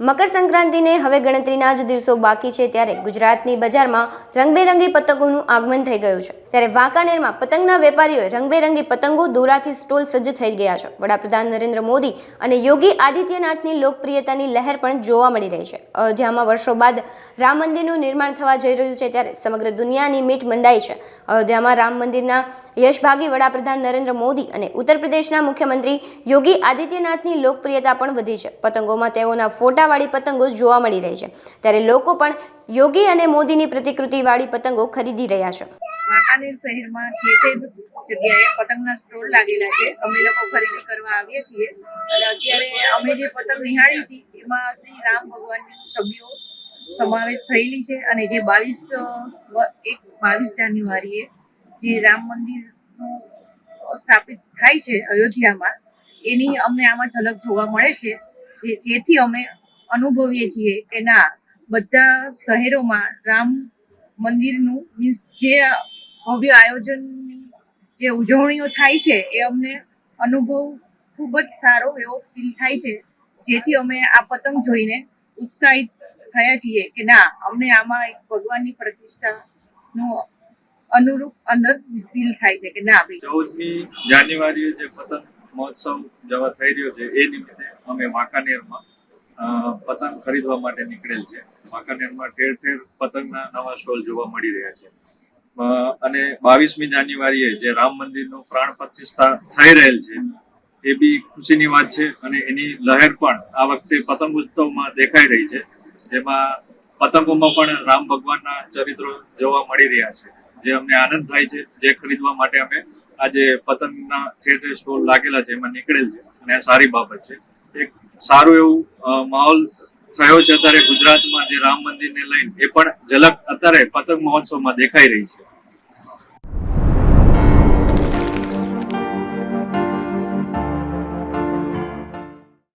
મકર સંક્રાંતિને હવે ગણતરીના જ દિવસો બાકી છે ત્યારે ગુજરાતની બજારમાં રંગબેરંગી પતંગોનું આગમન થઈ ગયું છે. ત્યારે વાંકાનેરમાં પતંગના વેપારીઓએ રંગબેરંગી પતંગો દોરાથી સ્ટોલ સજ્જ થઈ ગયા છે. વડાપ્રધાન નરેન્દ્ર મોદી અને યોગી આદિત્યનાથની લોકપ્રિયતાની લહેર પણ જોવા મળી રહી છે. અયોધ્યામાં વર્ષો બાદ રામ મંદિરનું નિર્માણ થવા જઈ રહ્યું છે ત્યારે સમગ્ર દુનિયાની મીટ મંડાઈ છે. અયોધ્યામાં રામ મંદિરના યશભાગી વડાપ્રધાન નરેન્દ્ર મોદી અને ઉત્તર પ્રદેશના મુખ્યમંત્રી યોગી આદિત્યનાથની લોકપ્રિયતા પણ વધી છે. પતંગોમાં તેઓના ફોટાવાળી પતંગો જોવા મળી રહી છે. ત્યારે લોકો પણ યોગી અને મોદીની પ્રતિકૃતિવાળી પતંગો ખરીદી રહ્યા છે. વાંકાનેર શહેરમાં ઠેર જગ્યાએ પતંગના સ્ટોલ લાગેલા છે. અમે લોકો ખરીદી કરવા આવીએ છીએ. અને અત્યારે અમે જે પતંગ નિહાળી છીએ, એમાં શ્રી રામ ભગવાનની છબીઓ સમાવેશ થયેલી છે. અને જે બાવીસ એક બાવીસ જાન્યુઆરીએ જે રામ મંદિરનું સ્થાપિત થાય છે અયોધ્યામાં, એની અમને આમાં ઝલક જોવા મળે છે. જેથી અમે અનુભવીએ છીએ કે ના બધા શહેરોમાં રામ મંદિરનું મીન્સ જે ભવ્ય આયોજનની જે ઉજવણીઓ થાય છે, એ અમને અનુભવ ખૂબ જ સારો એવો ફીલ થાય છે. જેથી અમે આ પતંગ જોઈને ઉત્સાહિત થયા છીએ કે ના, અમને આમાં એક ભગવાનની પ્રતિષ્ઠાનું અનુરૂપ અંદર ફીલ થાય છે કે ના ભાઈ. ચૌદમી જાન્યુઆરીએ જે પતંગ મહોત્સવ જવા થઈ રહ્યો છે, એ નિમિત્તે અમે વાંકાનેરમાં પતંગ ખરીદવા માટે નીકળેલ છે. વાંકાનેરમાં ઠેર ઠેર પતંગના નવા સ્ટોલ જોવા મળી રહ્યા છે. અને બાવીસમી જાન્યુઆરીએ જે રામ મંદિરનું પ્રાણ પ્રતિષ્ઠા થઈ રહેલ છે, એ બી ખુશીની વાત છે અને એની લહેર પણ આ વખતે પતંગ ઉત્સવમાં દેખાઈ રહી છે. જેમાં પતંગોમાં પણ રામ ભગવાનના ચરિત્રો જોવા મળી રહ્યા છે. જે અમને આનંદ થાય છે, જે ખરીદવા માટે અમે આજે પતંગના ઠેર ઠેર સ્ટોલ લાગેલા છે, એમાં નીકળેલ છે. અને આ સારી બાબત છે. એક સારું એવું માહોલ થયો છે અત્યારે ગુજરાતમાં જે રામ મંદિરને લઈને, એ પણ ઝલક અત્યારે પતંગ મહોત્સવમાં દેખાઈ રહી છે.